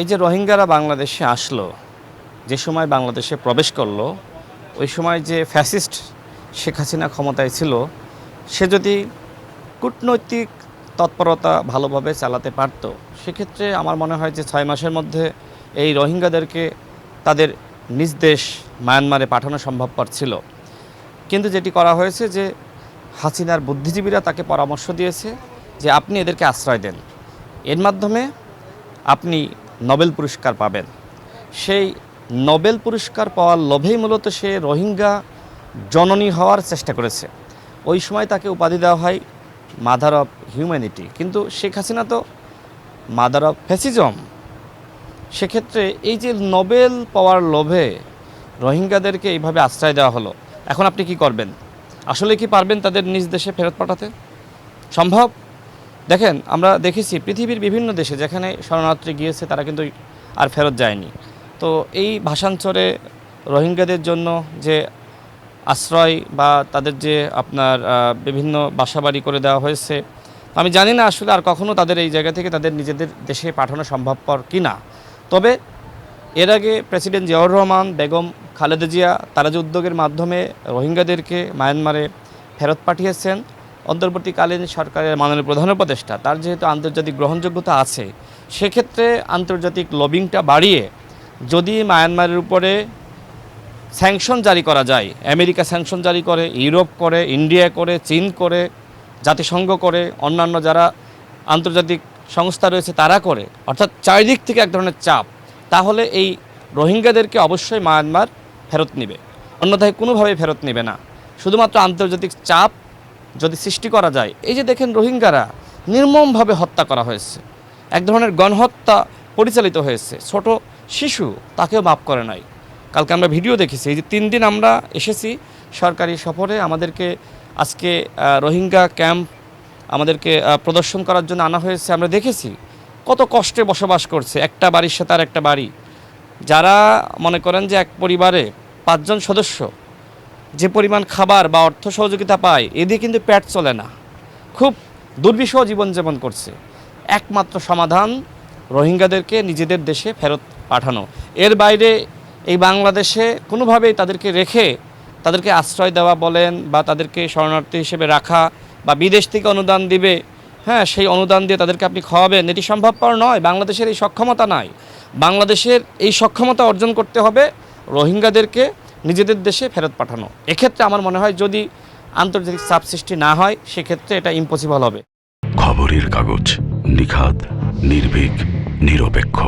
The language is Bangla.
এই যে রোহিঙ্গারা বাংলাদেশে আসলো, যে সময় বাংলাদেশে প্রবেশ করল, ওই সময় যে ফ্যাসিস্ট শেখ হাসিনা ক্ষমতায় ছিল, সে যদি কূটনৈতিক তৎপরতা ভালোভাবে চালাতে পারত, সেক্ষেত্রে আমার মনে হয় যে ছয় মাসের মধ্যে এই রোহিঙ্গাদেরকে তাদের নিজ দেশ মায়ানমারে পাঠানো সম্ভবপর ছিল। কিন্তু যেটি করা হয়েছে যে হাসিনার বুদ্ধিজীবীরা তাকে পরামর্শ দিয়েছে যে আপনি এদেরকে আশ্রয় দেন। এর মাধ্যমে আপনি নোবেল পুরস্কার পাবেন। সেই নোবেল পুরস্কার পাওয়ার লোভেই মূলত সে রোহিঙ্গা জননী হওয়ার চেষ্টা করেছে। ওই সময় তাকে উপাধি দেওয়া হয় মাদার অফ হিউম্যানিটি। কিন্তু শেখ হাসিনা তো মাদার অফ ফ্যাসিজম। সেক্ষেত্রে এই যে নোবেল পাওয়ার লোভে রোহিঙ্গাদেরকে এইভাবে আশ্রয় দেওয়া হলো, এখন আপনি কি করবেন? আসলে কি পারবেন তাদের নিজ দেশে ফেরত পাঠাতে? সম্ভব? দেখেন, আমরা দেখেছি পৃথিবীর বিভিন্ন দেশে যেখানে শরণার্থী গিয়েছে, তারা কিন্তু আর ফেরত যায়নি। তো এই ভাষাঞ্চরে রোহিঙ্গাদের জন্য যে আশ্রয় বা তাদের যে আপনার বিভিন্ন বাসাবাড়ি করে দেওয়া হয়েছে আমি জানি না আসলে আর কখনো তাদের এই জায়গা থেকে তাদের নিজেদের দেশে পাঠানো সম্ভবপর কি না তবে এর আগে প্রেসিডেন্ট জিয়াউর রহমান, বেগম খালেদা জিয়া, তারা যে উদ্যোগের মাধ্যমে রোহিঙ্গাদেরকে মায়ানমারে ফেরত পাঠিয়েছেন অন্তর্বর্তীকালীন সরকারের মাননীয় প্রধান উপদেষ্টা, তার যেহেতু আন্তর্জাতিক গ্রহণযোগ্যতা আছে, সেক্ষেত্রে আন্তর্জাতিক লবিংটা বাড়িয়ে যদি মায়ানমারের উপরে স্যাংশন জারি করা যায়, আমেরিকা স্যাংশন জারি করে, ইউরোপ করে, ইন্ডিয়া করে, চীন করে, জাতিসংঘ করে, অন্যান্য যারা আন্তর্জাতিক সংস্থা রয়েছে তারা করে, অর্থাৎ চারিদিক থেকে এক ধরনের চাপ, তাহলে এই রোহিঙ্গাদেরকে অবশ্যই মায়ানমার ফেরত নেবে। অন্যথায় কোনোভাবেই ফেরত নেবে না। শুধুমাত্র আন্তর্জাতিক চাপ যদি সৃষ্টি করা যায়। এই যে দেখেন রোহিঙ্গারা নির্মমভাবে হত্যা করা হয়েছে। এক ধরনের গণহত্যা পরিচালিত হয়েছে। ছোট শিশু তাকেও মাফ করে নাই। কালকে আমরা ভিডিও দেখেছি, এই যে তিন দিন আমরা এসেছি সরকারি সফরে আমাদেরকে আজকে রোহিঙ্গা ক্যাম্প আমাদেরকে প্রদর্শন করার জন্য আনা হয়েছে। আমরা দেখেছি কত কষ্টে বসবাস করছে। একটা বাড়ির সাথে আর একটা বাড়ি। যারা মনে করেন যে এক পরিবারে পাঁচজন সদস্য যে পরিমাণ খাবার বা অর্থ সহযোগিতা পায়, এ দিয়ে কিন্তু পেট চলে না। খুব দুর্বিষহ জীবনযাপন করছে। একমাত্র সমাধান রোহিঙ্গাদেরকে নিজেদের দেশে ফেরত পাঠানো। এর বাইরে এই বাংলাদেশে কোনোভাবেই তাদেরকে রেখে তাদেরকে আশ্রয় দেওয়া বলেন বা তাদেরকে শরণার্থী হিসেবে রাখা বা বিদেশ থেকে অনুদান দিবে হ্যাঁ সেই অনুদান দিয়ে তাদেরকে আপনি খাওয়াবেন, এটি সম্ভবপর নয়। বাংলাদেশের এই সক্ষমতা নাই। বাংলাদেশের এই সক্ষমতা অর্জন করতে হবে রোহিঙ্গাদেরকে নিজেদের দেশে ফেরত পাঠানো। এক্ষেত্রে আমার মনে হয় যদি আন্তর্জাতিক চাপ সৃষ্টি না হয়, সেক্ষেত্রে এটা ইম্পসিবল হবে। খবরের কাগজ নিখাদ, নির্ভীক, নিরপেক্ষ।